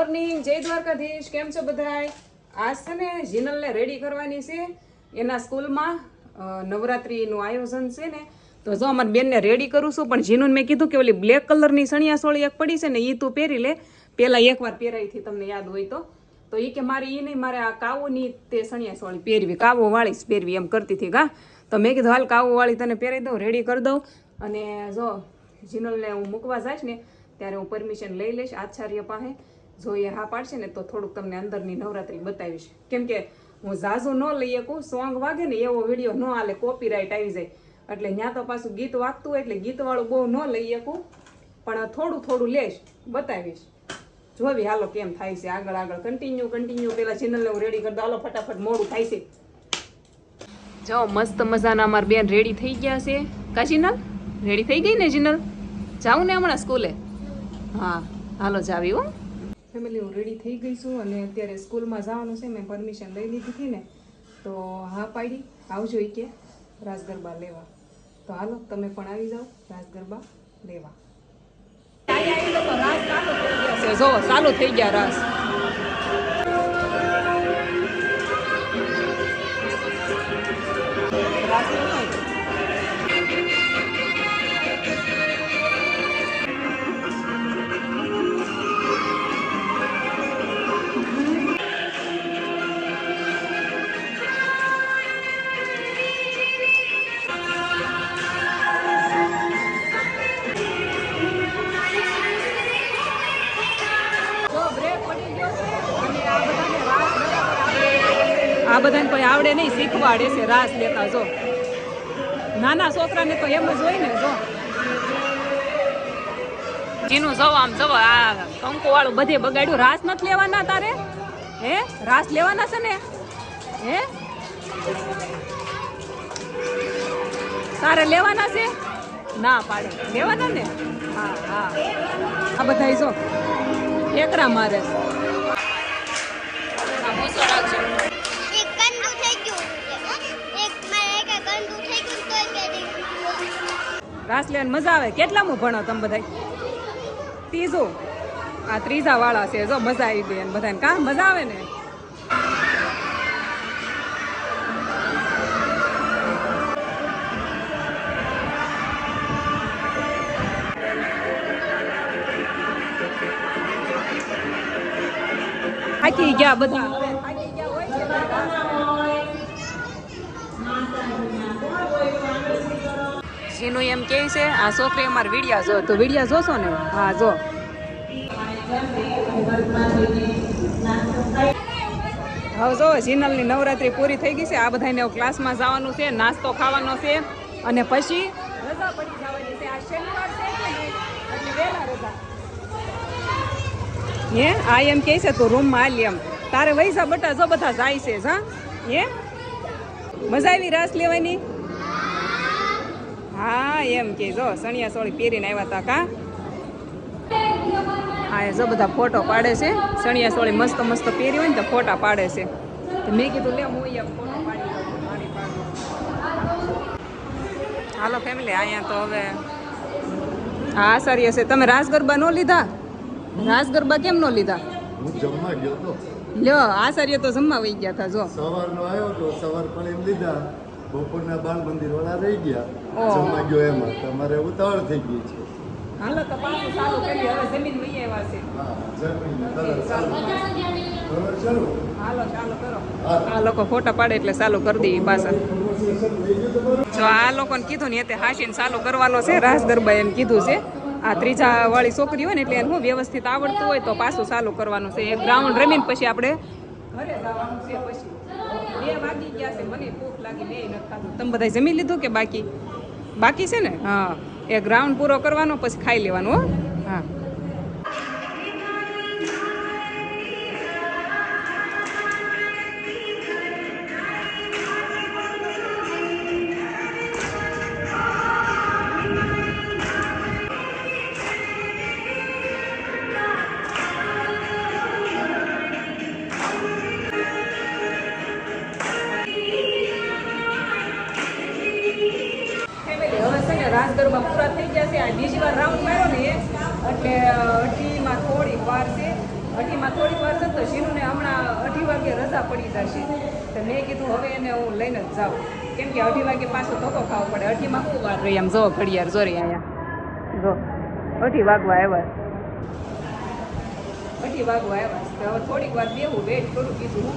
Morning. જય દ્વારકાધીશ. કેમ છો બધાય? આજ છે ને જીનલને રેડી કરવાની છે. એના સ્કૂલમાં નવરાત્રિનું આયોજન છે ને. તો જો અમારી બેનને રેડી કરું છું, પણ જીનુને મેં કીધું કે ઓલી બ્લેક કલરની સણિયા સોળી એક પડી છે ને એ તું પહેરી લે. પહેલાં એકવાર પહેરાવીથી તમને યાદ હોય તો. તો એ કે મારે એ નહીં, મારે આ કાવોની તે સણિયા સોળી પહેરવી. કાવો વાળી પહેરવી એમ કરતી હતી કા તો મેં કીધું, હાલ કાવો વાળી તને પહેરાવી દઉં રેડી કરી દઉં. અને જો જીનલને હું મૂકવા જઈશ ને, ત્યારે હું પરમિશન લઈ લઈશ આચાર્ય પાસે. જો એ હા પાડશે ને તો થોડુંક તમને અંદરની નવરાત્રી બતાવીશ. કેમ કે હું ઝાઝો ન લઈ શકું સોંગ વાગે ને એવો વીડિયો ન હાલે કોપીરાઇટ આવી જાય. એટલે ત્યાં તો પાછું ગીત વાગતું હોય એટલે ગીતવાળું બહુ ન લઈ શકું પણ થોડું થોડું લઈશ બતાવીશ. જોવી હાલો કેમ થાય છે, આગળ આગળ કન્ટિન્યુ કન્ટિન્યુ પેલા ચેનલને હું રેડી કરી દઉં. હાલો ફટાફટ મોડું થાય છે. જાઓ મસ્ત મજાના અમાર બેન રેડી થઈ ગયા છે. કા જીનલ રેડી થઈ ગઈ ને જીનલ જાઉં ને હમણાં સ્કૂલે હા, હાલો જાવી હો. ફેમિલી હું રેડી થઈ ગઈ છું અને અત્યારે સ્કૂલમાં જવાનું છે. મેં પરમિશન લઈ લીધી હતી ને. તો હા પાડી. આવજો કે રાસ ગરબા લેવા. તો હાલો તમે પણ આવી જાઓ. રાસ ગરબા લેવા જો ચાલુ થઈ ગયા રાસ. રાસ આવડે નહીં, શીખવાડે છે, રાસ લેતા જો. નાના છોકરાને તો એમ જ હોય ને જો. જીનું જવો આમ જવો, આ કંકુ વાળું બધે બગાડ્યું. રાસ નથી લેવાના તારે? હે? રાસ લેવાના છે ને? હે? તારે લેવાના છે? ના પાડે. લેવાના ને? હા હા. આ બધા જો. એકરા મારે. છે. આ ભૂસો રાખજો. એક ગંદુ થઈ ગયું એક મારે એક ગંદુ થઈ ગયું તો કે રાસ લેવાની મજા આવે. કેટલામું ભણો તમે બધા ત્રીજું. આ ત્રીજા વાળા છે, જો મજા આવી ગઈ અને બધાને. કાં? મજા આવે ને? થાકી ગયા બધા. ગયા હોય છે જીનું એમ કહે છે, આ છોકરી અમારે વિડિયા જો, તો વિડિયા જોશો ને? હા, જો. હવે જો જીનલની નવરાત્રી પૂરી થઈ ગઈ છે. આ બધાને ક્લાસમાં જવાનું છે, નાસ્તો ખાવાનો છે. અને પછી રજા પડી જવાની છે. આ શનિવાર છે એટલે વહેલા રજા. હે? આ એમ કહે છે, તું રૂમમાં હાલી એમ. તારે વૈસા બટા જો બધા જાય છે હા હે? મજા આવી રાસ લેવાની? હા એમ કે જો સણિયા સોળી પહેરીને આવ્યા હતા કા? હા એ જો બધા ફોટો પાડે છે. સણિયા સોળી મસ્ત મસ્ત પહેરી હોય ને તો ફોટા પાડે છે. તો મેં કીધું લે હું અહીંયા ફોટો પાડી. હાલો ફેમિલી અહીંયા તો હવે હા સર છે. તમે રાસ ગરબા નો લીધા? રાસ ગરબા કેમ નો લીધા? હું જમવા ગયો તો. લ્યો આચાર્ય તો જમવા વહી ગયા હતા જો. સવારનો આવ્યો તો સવાર પણ એમ લીધા. બપોરના બાળ મંદિર વાળા રહી ગયા જમવા ગયો એમાં. તમારે ઉતાવળ થઈ ગઈ છે. હાલો તો પાછું ચાલુ કરી હવે જમીન વહી આવ્યા છે. હા જમીને તરત ચાલુ. બરાબર, ચાલો. હાલો ચાલુ કરો. આ લોકો ફોટા પાડે એટલે ચાલુ કરી દઈએ પાછા? જો આ લોકોને કીધું ને તે હાસીને ચાલુ કરવાનો છે. રાસ ગરબા એમ કીધું છે. આ ત્રીજા વાળી છોકરી હોય ને એટલે એને શું વ્યવસ્થિત આવડતું હોય તો પાછું ચાલુ કરવાનું છે. એક ગ્રાઉન્ડ રમીને પછી આપણે ઘરે જવાનું છે પછી. બે વાગી ગયા છે, મને ભૂખ લાગી તમે બધા જમી લીધું કે બાકી? બાકી છે ને? હા, એ ગ્રાઉન્ડ પૂરો કરવાનો, પછી ખાઈ લેવાનું, હો. છે રાસ ગરબા પૂરા થઈ ગયા છે. આ બીજી વાર રાઉન્ડ માર્યો ને એટલે અઢીમાં થોડીક વાર છે. અઢીમાં થોડીક વાર જતો શીનુને હમણાં અઢી વાગે રજા પડી જશે. તો મેં કીધું, હવે એને હું લઈને જ જાઉં. કેમ કે અઢી વાગે પાછો ધોકો ખાવો પડે. અઢીમાં શું વાર રહી? આમ જો, ઘડિયાળ જોરી અહીંયા. જો, અઢી વાગવા આવ્યા. અઢી વાગવા આવ્યા છે. તો હવે થોડીક વાર બેવું વેટ કરું, કીધું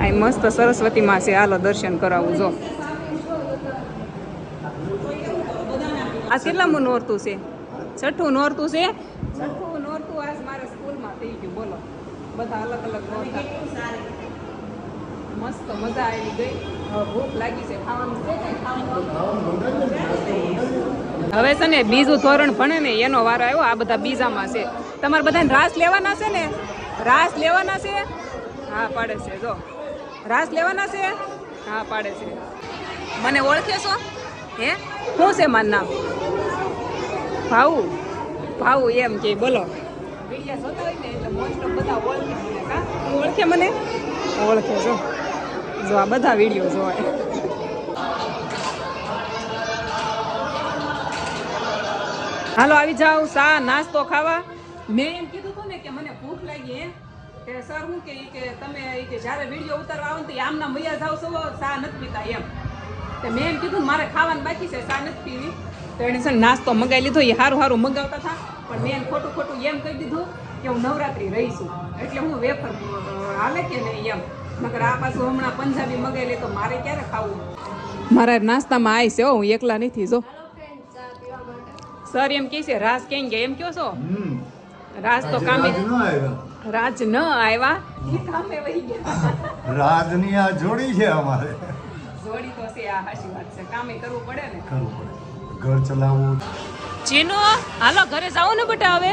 આ મસ્ત સરસ્વતીમાં છે. હાલો, દર્શન કરાવું, જો. આ કેટલામું નોરતું છે? છઠ્ઠું નોરતું છે? છઠ્ઠું નોરતું આજ મારા સ્કૂલમાં થઈ ગયું બોલો. બધા અલગ અલગ નોરતા. મસ્ત મજા આવી ગઈ. હવે ભૂખ લાગી છે. ખાવાનું છે ખાવાનું? હવે છે ને બીજું ધોરણ ભણે ને એનો વારો આવ્યો. આ બધા બીજામાં છે. તમારે બધાને રાસ લેવાના છે ને? રાસ લેવાના છે? હા પાડે છે. જો. રાસ લેવાના છે? હા પાડે છે. મને ઓળખે છો? હે? શું છે મારું નામ? ભાઉ. ભાઉ એમ કે, બોલો. ઓળખે મને? ઓળખે છો? જો આ બધા વીડિયો જોવાય હાલો, આવી જાઓ. સા, નાસ્તો ખાવા? મેં એમ કીધું હતું ને કે મને ભૂખ લાગી એમ કે સર હું કે તમે કે જ્યારે વીડિયો ઉતારવા આવો ને તો આમના મૈયા જાવ છો, સા નથી પીતા એમ. તો મેં એમ કીધું મારે ખાવાનું બાકી છે સા નથી પીવી. તો એને છે નાસ્તો મગાવી લીધો એ સારું સારું મગાવતા હતા. પણ મેં ખોટું ખોટું એમ કહી દીધું કે હું નવરાત્રી રહીશું. એટલે હું વેફર હાલે કે નહીં એમ. નકર આ પાછું હમણાં પંજાબી મગાવી લે તો મારે ક્યારે ખાવું? મારા નાસ્તામાં આવી છે હો હું એકલા નથી જો. સર એમ કહે છે રાસ કેમ ગયા? એમ કયો છો? હમ. રાસ તો કામે રાજ ન આવ્યા. રાજ ન આવ્યા. એ કામે વહી ગયા. રાજની આ જોડી છે અમારે. જોડી તો છે આ હાચી વાત છે. કામે કરવું પડે ને. કરવું પડે. ઘર ચલાવવું. ચીનો હાલો ઘરે જાઓ ને બટા હવે.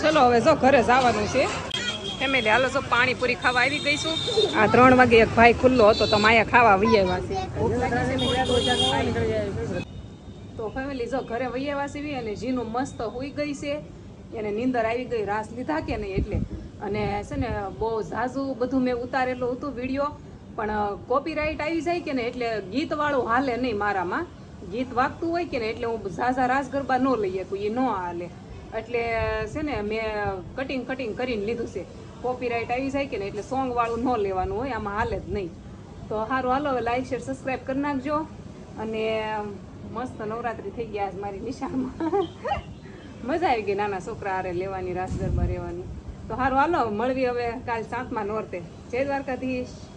ચલો હવે જો ઘરે જવાનું છે. ફેમિલી હાલો જો પાણીપુરી ખાવા આવી ગઈ છું. આ ત્રણ વાગે એક ભાઈ ખુલ્લો હતો તો માયા ખાવા વહી આવ્યા છે. તો ફેમિલી જો ઘરે વહી આવ્યા અને જીનું મસ્ત હોઈ ગઈ છે. એને નીંદર આવી ગઈ રાસ લીધા કે નહીં એટલે. અને છે ને બહુ ઝાઝું બધું મેં ઉતારેલું હતું વીડિયો. પણ કોપીરાઇટ આવી જાય કે ને એટલે ગીત વાળું હાલે નહીં મારામાં. ગીત વાગતું હોય કે ને એટલે હું ઝાઝા રાસ ગરબા ન લઈ શકું એ ન હાલે. એટલે છે ને મેં કટિંગ કટિંગ કરીને લીધું છે. કોપીરાઇટ આવી જાય કે ને એટલે સોંગ વાળું ન લેવાનું હોય, આમાં હાલે જ નહીં. તો સારું હાલો, હવે લાઈક શેર સબસ્ક્રાઈબ કરી નાખજો. અને મસ્ત નવરાત્રી થઈ ગયા આજ મારી નિશાળમાં. મજા આવી ગઈ નાના છોકરા હારે લેવાની રાસ ગરબા રહેવાની તો સારું હાલો, મળવી હવે કાલ સાતમાં નોરતે. જય દ્વારકાધીશ.